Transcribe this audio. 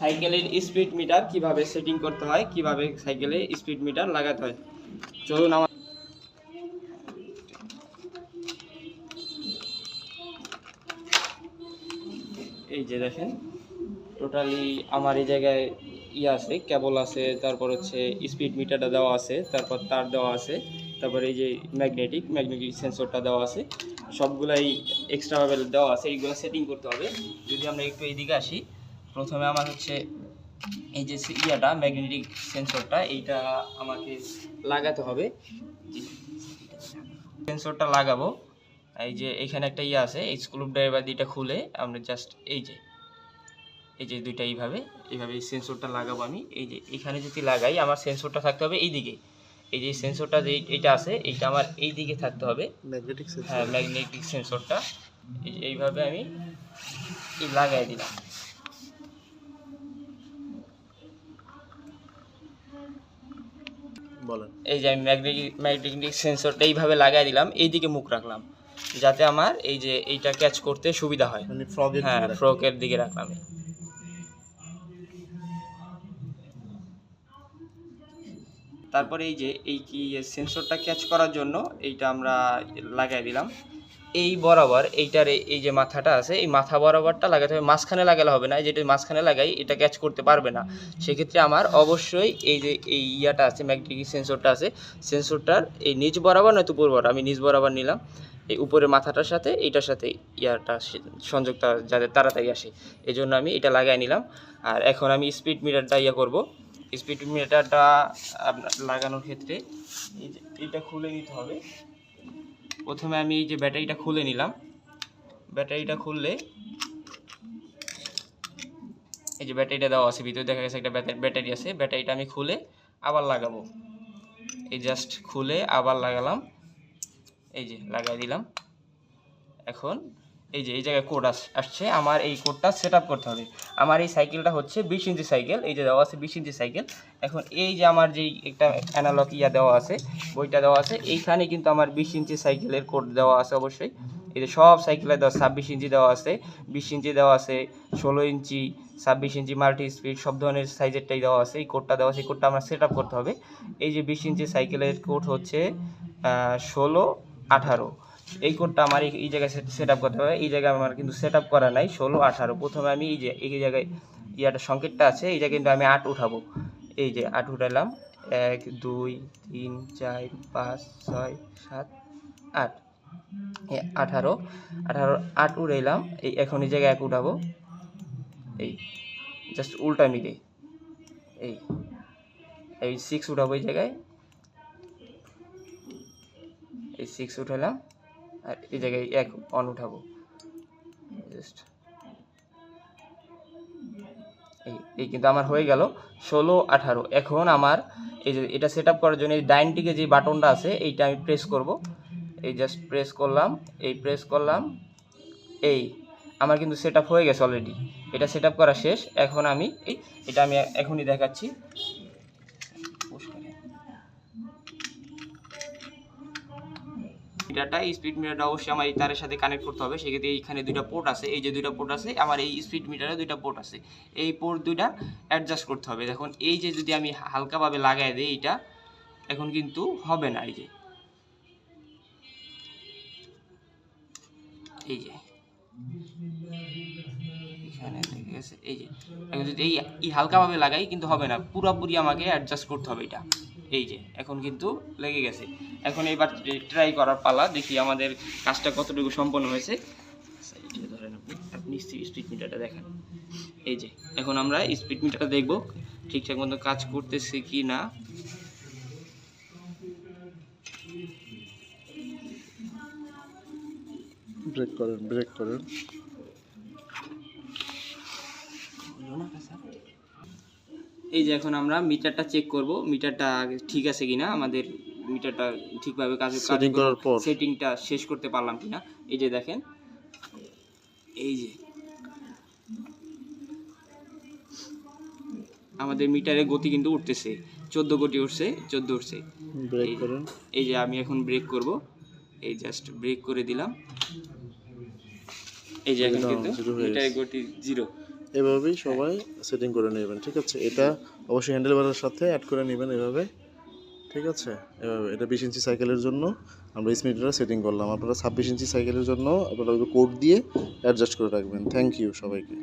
সাইকেলের speed metre কীভাবে setting করতে হয়, কীভাবে সাইকেলে স্পিড মিটার লাগাতে হয়। চলুন আমার এই যে দেখেন টোটালি আমার এই জায়গায় ইয়ে আছে কেবল আছে, তারপর হচ্ছে স্পিড মিটারটা দেওয়া আছে, তারপর তার দেওয়া আছে, তারপর এই যে ম্যাগনেটিক ম্যাগনেটিক সেন্সরটা দেওয়া আছে, সবগুলাই এক্সট্রাভাবে দেওয়া আছে, এইগুলো সেটিং করতে হবে। যদি আমরা একটু এইদিকে আসি প্রথমে আমার হচ্ছে এই যে ইয়াটা ম্যাগনেটিক সেন্সরটা এইটা আমাকে লাগাতে হবে। সেন্সরটা লাগাবো। এই যে এখানে একটা ইয়ে আছে এই স্ক্রু ড্রাইভার দুইটা খুলে আমরা জাস্ট এই যে এই যে দুইটা এইভাবে এইভাবে এই সেন্সরটা লাগাবো আমি। এই যে এখানে যদি লাগাই আমার সেন্সরটা থাকতে হবে এই দিকে এই যে সেন্সরটা যে এইটা আছে এইটা আমার এই দিকে থাকতে হবে। ম্যাগনেটিক হ্যাঁ ম্যাগনেটিক সেন্সরটা এই যে এইভাবে আমি এই লাগাই দিলাম। বলেন। এই যে আমি ম্যাগনেটিক ম্যাগনেটিক সেন্সরটা এইভাবে লাগাই দিলাম এইদিকে মুখ রাখলাম যাতে আমার এই যে এইটা ক্যাচ করতে সুবিধা হয়। মানে ফ্রগের হ্যাঁ ফ্রকের দিকে রাখলাম। তারপরে এই যে এই কি সেন্সরটা ক্যাচ করার জন্য এইটা আমরা লাগাই দিলাম। এই বরাবর এইটার এই- যে মাথাটা আছে, এই মাথা বরাবরটা লাগাতে হবে। মাঝখানে লাগালে হবে না যেটা মাঝখানে লাগাই, এটা ক্যাচ করতে পারবে না। সেক্ষেত্রে আমার অবশ্যই এই যে এই ইয়াটা আছে ম্যাগনেটিক সেন্সরটা আছে সেন্সরটার এই নিচ বরাবর নয়তো উপর বরাবর, আমি নিচ বরাবর নিলাম। এই উপরের মাথাটার সাথে, এইটার সাথে ইয়াটা সে- সংযুক্ত যাতে তাড়াতাড়ি আসে এই জন্য আমি এটা লাগাই নিলাম। আর এখন আমি স্পিড মিটারটা ইয়া করব। স্পিড মিটারটা আপনার লাগানোর ক্ষেত্রে এটা খুলে নিতে হবে। প্রথমে আমি এই যে ব্যাটারিটা খুলে নিলাম। ব্যাটারিটা খুললে এই যে ব্যাটারিটা দেওয়া আছে, ভিতরে দেখা গেছে একটা ব্যাটারি আছে। ব্যাটারিটা আমি খুলে আবার লাগাবো। এই জাস্ট খুলে আবার লাগালাম। এই যে লাগাই দিলাম। এখন এই যে, এই জায়গায় কোড আসছে, আমার এই কোডটা সেট করতে হবে। আমার এই সাইকেলটা হচ্ছে বিশ ইঞ্চি সাইকেল এই যে দেওয়া আছে বিশ ইঞ্চি সাইকেল এখন এই যে আমার যেই একটা অ্যানালগ ইয়া দেওয়া আছে, বইটা দেওয়া আছে, এইখানে কিন্তু আমার বিশ ইঞ্চি সাইকেলের কোড দেওয়া আছে অবশ্যই। এই যে সব সাইকেলে দেওয়া, ছাব্বিশ ইঞ্চি দেওয়া আছে, বিশ ইঞ্চি দেওয়া আছে, ষোলো ইঞ্চি, ছাব্বিশ ইঞ্চি মাল্টি স্পিড সব ধরনের সাইজেরটাই দেওয়া আছে, এই কোডটা দেওয়া আছে, এই কোডটা আমরা সেট করতে হবে। এই যে বিশ ইঞ্চি সাইকেলের কোড হচ্ছে ষোলো আঠারো। এই কোডটা আমার এই- জায়গায় সেট আপ করতে হবে। এই জায়গায় আমার কিন্তু সেট আপ করা নাই, ষোলো, আঠারো। প্রথমে আমি এই যে, এই জায়গায় ইয়াটা সংকেতটা আছে, এই জায়গায় কিন্তু আমি আট উঠাবো। এই যে আট উঠালাম, এক, দুই, তিন, চার, পাঁচ, ছয়, সাত, আট। আঠারো আঠারো, আট উড়াইলাম এই এখন এই জায়গায় এক উঠাবো। এই জাস্ট উল্টা মিলে। এই এই সিক্স উঠাবো এই জায়গায়। এই সিক্স উঠালাম। আর এই জায়গায় এক অন উঠাবো। জাস্ট এই এই কিন্তু আমার হয়ে গেল। ষোলো, আঠারো। এখন আমার এই যে এটা সেট করার জন্য এই ডাইন দিকে যে বাটনটা আছে, এইটা আমি প্রেস করব। এই জাস্ট প্রেস করলাম, এই প্রেস করলাম, এই আমার কিন্তু সেট হয়ে গেছে অলরেডি এটা সেট করা শেষ। এখন আমি, এই, এটা আমি এখনই দেখাচ্ছি। মিটারটা এই স্পিড মিটারটা অবশ্যই আমার এই তারের সাথে কানেক্ট করতে হবে। সেক্ষেত্রে এইখানে দুইটা পোর্ট আছে, এই যে দুইটা পোর্ট আছে, আমার এই স্পিড মিটারে দুইটা পোর্ট আছে। এই পোর্ট দুইটা অ্যাডজাস্ট করতে হবে। দেখুন, এই যে যদি আমি হালকাভাবে লাগাই দিই এইটা, এখন কিন্তু হবে না, এই যে। এই যে। থেকে গেছে, এই যে। এখন যদি এই হালকাভাবে লাগাই কিন্তু হবে না, পুরোপুরি আমাকে অ্যাডজাস্ট করতে হবে এটা এই যে, এখন কিন্তু লেগে গেছে। এখন এবার ট্রাই করার পালা, দেখি আমাদের কাজটা কতটুকু সম্পন্ন হয়েছে। ধরেন আপনি আপনি স্পিড মিটারটা দেখেন। এই যে, এখন আমরা স্পিড মিটারটা দেখব, ঠিকঠাক মতো কাজ করতেছে কি না। ব্রেক করেন ব্রেক করেন। এই যে এখন আমরা মিটারটা চেক করব মিটারটা ঠিক আছে কিনা আমাদের মিটারটা ঠিকভাবে কাজ Setting করার পর। সেটিংটা শেষ করতে পারলাম কিনা এই যে দেখেন। এই যে। আমাদের মিটারের গতি কিন্তু উঠতেছে চোদ্দ গতি উঠছে চোদ্দ উঠছে। ব্রেক এই- করেন। এই যে আমি এখন ব্রেক করব এই জাস্ট ব্রেক করে দিলাম। এই যে এখন কিন্তু মিটারের গতি জিরো এভাবেই সবাই সেটিং করে নেবেন ঠিক আছে? এটা অবশ্যই হ্যান্ডেল বারের সাথে অ্যাড করে নেবেন এভাবে ঠিক আছে? এভাবে এটা বিশ ইঞ্চি সাইকেলের জন্য আমরা স্মিটারটা সেটিং করলাম। আপনারা ছাব্বিশ ইঞ্চি সাইকেলের জন্য আপনারা কোড দিয়ে অ্যাডজাস্ট করে রাখবেন। থ্যাংক ইউ সবাইকে।